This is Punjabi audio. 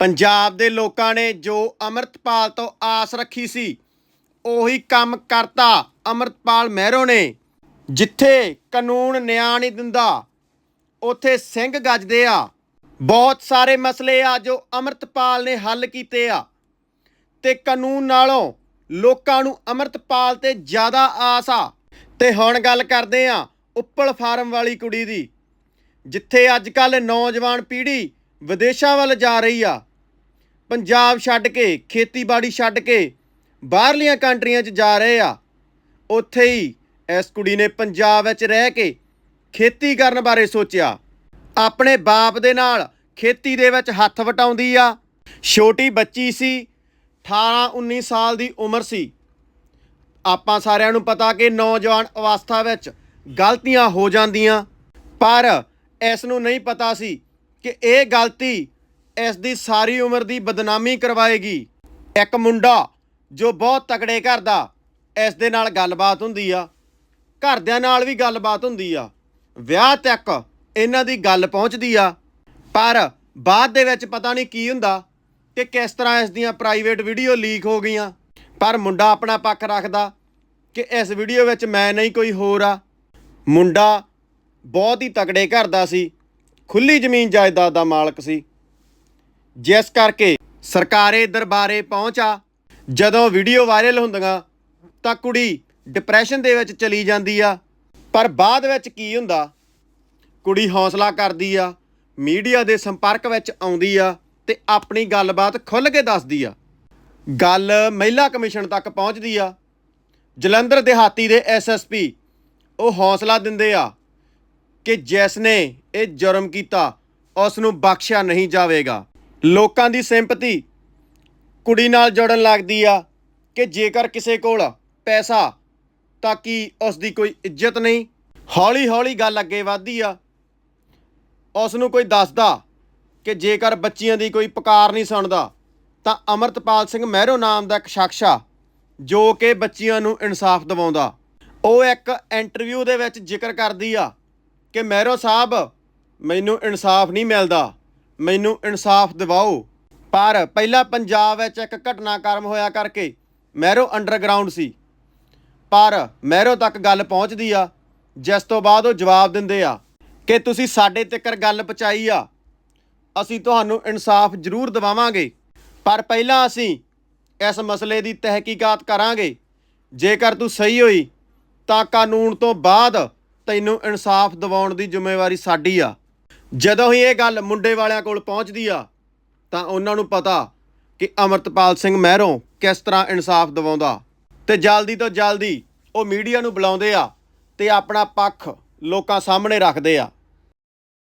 ਪੰਜਾਬ ਦੇ ਲੋਕਾਂ ਨੇ ਜੋ ਅਮਰਤਪਾਲ ਤੋਂ ਆਸ ਰੱਖੀ ਸੀ, ਉਹੀ ਕੰਮ ਕਰਤਾ ਅਮਰਤਪਾਲ ਮਹਿਰੋ ਨੇ। ਜਿੱਥੇ ਕਾਨੂੰਨ ਨਿਆਂ ਨਹੀਂ ਦਿੰਦਾ, ਉਥੇ ਸਿੰਘ ਗੱਜਦੇ ਆ। ਬਹੁਤ ਸਾਰੇ ਮਸਲੇ ਆ ਜੋ ਅਮਰਤਪਾਲ ਨੇ ਹੱਲ ਕੀਤੇ ਆ। ਤੇ ਕਾਨੂੰਨ ਨਾਲੋਂ ਲੋਕਾਂ ਨੂੰ ਅਮਰਤਪਾਲ ਤੇ ਜ਼ਿਆਦਾ ਆਸ ਆ। ਤੇ ਹੁਣ ਗੱਲ ਕਰਦੇ ਆ ਉੱਪਲ ਫਾਰਮ ਵਾਲੀ ਕੁੜੀ ਦੀ, ਜਿੱਥੇ ਅੱਜ ਕੱਲ ਨੌਜਵਾਨ ਪੀੜ੍ਹੀ ਵਿਦੇਸ਼ਾਂ ਵੱਲ ਜਾ ਰਹੀ ਆ। ਪੰਜਾਬ ਛੱਡ ਕੇ, ਖੇਤੀਬਾੜੀ ਛੱਡ ਕੇ ਬਾਹਰਲੀਆਂ ਕੰਟਰੀਆਂ 'ਚ ਜਾ ਰਹੇ ਆ। ਉੱਥੇ ਹੀ ਇਸ ਕੁੜੀ ਨੇ ਪੰਜਾਬ ਵਿੱਚ ਰਹਿ ਕੇ ਖੇਤੀ ਕਰਨ ਬਾਰੇ ਸੋਚਿਆ। ਆਪਣੇ ਬਾਪ ਦੇ ਨਾਲ ਖੇਤੀ ਦੇ ਵਿੱਚ ਹੱਥ ਵਟਾਉਂਦੀ ਆ। ਛੋਟੀ ਬੱਚੀ ਸੀ 18 19 ਸਾਲ ਦੀ ਉਮਰ ਸੀ। ਆਪਾਂ ਸਾਰਿਆਂ ਨੂੰ ਪਤਾ ਕਿ ਨੌਜਵਾਨ ਅਵਸਥਾ ਵਿੱਚ ਗਲਤੀਆਂ ਹੋ ਜਾਂਦੀਆਂ। ਪਰ ਇਸ ਨੂੰ ਨਹੀਂ ਪਤਾ ਸੀ ਕਿ ਇਹ ਗਲਤੀ ਇਸ ਦੀ ਸਾਰੀ ਉਮਰ ਦੀ ਬਦਨਾਮੀ ਕਰਵਾਏਗੀ। ਇੱਕ ਮੁੰਡਾ ਜੋ ਬਹੁਤ ਤਕੜੇ ਘਰ ਦਾ, ਇਸ ਦੇ ਨਾਲ ਗੱਲਬਾਤ ਹੁੰਦੀ ਆ। ਘਰਦਿਆਂ ਨਾਲ ਵੀ ਗੱਲਬਾਤ ਹੁੰਦੀ ਆ। ਵਿਆਹ ਤੱਕ ਇਹਨਾਂ ਦੀ ਗੱਲ ਪਹੁੰਚਦੀ ਆ। ਪਰ ਬਾਅਦ ਦੇ ਵਿੱਚ ਪਤਾ ਨਹੀਂ ਕੀ ਹੁੰਦਾ ਕਿ ਕਿਸ ਤਰ੍ਹਾਂ ਇਸ ਦੀਆਂ ਪ੍ਰਾਈਵੇਟ ਵੀਡੀਓ ਲੀਕ ਹੋ ਗਈਆਂ। ਪਰ ਮੁੰਡਾ ਆਪਣਾ ਪੱਖ ਰੱਖਦਾ ਕਿ ਇਸ ਵੀਡੀਓ ਵਿੱਚ ਮੈਂ ਨਹੀਂ ਕੋਈ ਹੋਰ ਆ। ਮੁੰਡਾ ਬਹੁਤ ਹੀ ਤਕੜੇ ਘਰ ਦਾ ਸੀ। ਖੁੱਲੀ ਜ਼ਮੀਨ ਜਾਇਦਾਦ ਦਾ ਮਾਲਕ ਸੀ। ਜਿਸ ਕਰਕੇ ਸਰਕਾਰੇ ਦਰਬਾਰੇ ਪਹੁੰਚਾ ਜਦੋਂ ਵੀਡੀਓ ਵਾਇਰਲ ਹੁੰਦੀਆਂ, ਤਾਂ ਕੁੜੀ ਡਿਪਰੈਸ਼ਨ ਦੇ ਵਿੱਚ ਚਲੀ ਜਾਂਦੀ ਆ। ਪਰ ਬਾਅਦ ਵਿੱਚ ਕੀ ਹੁੰਦਾ? ਕੁੜੀ ਹੌਸਲਾ ਕਰਦੀ ਆ ਮੀਡੀਆ ਦੇ ਸੰਪਰਕ ਵਿੱਚ ਆਉਂਦੀ ਆ ਤੇ ਆਪਣੀ ਗੱਲਬਾਤ ਖੁੱਲ੍ਹ ਕੇ ਦੱਸਦੀ ਆ। ਗੱਲ ਮਹਿਲਾ ਕਮਿਸ਼ਨ ਤੱਕ ਪਹੁੰਚਦੀ ਆ। ਜਲੰਧਰ ਦਿਹਾਤੀ ਦੇ ਐਸਐਸਪੀ ਉਹ ਹੌਸਲਾ ਦਿੰਦੇ ਆ ਕਿ ਜਿਸ ਨੇ ਇਹ ਜੁਰਮ ਕੀਤਾ, ਉਸ ਨੂੰ ਬਖਸ਼ਿਆ ਨਹੀਂ ਜਾਵੇਗਾ। ਲੋਕਾਂ ਦੀ ਸਿੰਪਤੀ ਕੁੜੀ ਨਾਲ ਜੁੜਨ ਲੱਗਦੀ ਆ ਕਿ ਜੇਕਰ ਕਿਸੇ ਕੋਲ ਪੈਸਾ ਤਾਂ ਕੀ ਉਸ ਦੀ ਕੋਈ ਇੱਜ਼ਤ ਨਹੀਂ? ਹੌਲੀ ਹੌਲੀ ਗੱਲ ਅੱਗੇ ਵਧਦੀ ਆ। ਉਸ ਨੂੰ ਕੋਈ ਦੱਸਦਾ ਕਿ ਜੇਕਰ ਬੱਚੀਆਂ ਦੀ ਕੋਈ ਪੁਕਾਰ ਨਹੀਂ ਸੁਣਦਾ ਤਾਂ ਅਮਰਤਪਾਲ ਸਿੰਘ ਮਹਿਰੋ ਨਾਮ ਦਾ ਇੱਕ ਸ਼ਖਸ ਆ, ਜੋ ਕਿ ਬੱਚੀਆਂ ਨੂੰ ਇਨਸਾਫ ਦਿਵਾਉਂਦਾ। ਉਹ ਇੱਕ ਇੰਟਰਵਿਊ ਦੇ ਵਿੱਚ ਜ਼ਿਕਰ ਕਰਦੀ ਆ ਕਿ ਮਹਿਰੋ ਸਾਹਿਬ, ਮੈਨੂੰ ਇਨਸਾਫ ਨਹੀਂ ਮਿਲਦਾ। ਮੈਨੂੰ ਇਨਸਾਫ ਦਿਵਾਓ। ਪਰ ਪਹਿਲਾਂ ਪੰਜਾਬ ਵਿੱਚ ਇੱਕ ਘਟਨਾਕ੍ਰਮ ਹੋਇਆ ਕਰਕੇ ਮੈਰੋ ਅੰਡਰਗਰਾਉਂਡ ਸੀ। ਪਰ ਮੈਰੋ ਤੱਕ ਗੱਲ ਪਹੁੰਚਦੀ ਆ, ਜਿਸ ਤੋਂ ਬਾਅਦ ਉਹ ਜਵਾਬ ਦਿੰਦੇ ਆ ਕਿ ਤੁਸੀਂ ਸਾਡੇ ਤੱਕ ਗੱਲ ਪਹੁੰਚਾਈ ਆ। ਅਸੀਂ ਤੁਹਾਨੂੰ ਇਨਸਾਫ ਜ਼ਰੂਰ ਦਿਵਾਵਾਂਗੇ। ਪਰ ਪਹਿਲਾਂ ਅਸੀਂ ਇਸ ਮਸਲੇ ਦੀ ਤਹਿਕੀਕਾਤ ਕਰਾਂਗੇ। ਜੇਕਰ ਤੂੰ ਸਹੀ ਹੋਈ, ਤਾਂ ਕਾਨੂੰਨ ਤੋਂ ਬਾਅਦ ਤੈਨੂੰ ਇਨਸਾਫ ਦਿਵਾਉਣ ਦੀ ਜ਼ਿੰਮੇਵਾਰੀ ਸਾਡੀ ਆ। ਜਦੋਂ ਹੀ ਇਹ ਗੱਲ ਮੁੰਡੇ ਵਾਲਿਆਂ ਕੋਲ ਪਹੁੰਚਦੀ ਆ, ਤਾਂ ਉਹਨਾਂ ਨੂੰ ਪਤਾ ਕਿ ਅਮਰਤਪਾਲ ਸਿੰਘ ਮਹਿਰੋਂ ਕਿਸ ਤਰ੍ਹਾਂ ਇਨਸਾਫ ਦਿਵਾਉਂਦਾ। ਤੇ ਜਲਦੀ ਤੋਂ ਜਲਦੀ ਉਹ ਮੀਡੀਆ ਨੂੰ ਬੁਲਾਉਂਦੇ ਆ ਤੇ ਆਪਣਾ ਪੱਖ ਲੋਕਾਂ ਸਾਹਮਣੇ ਰੱਖਦੇ ਆ।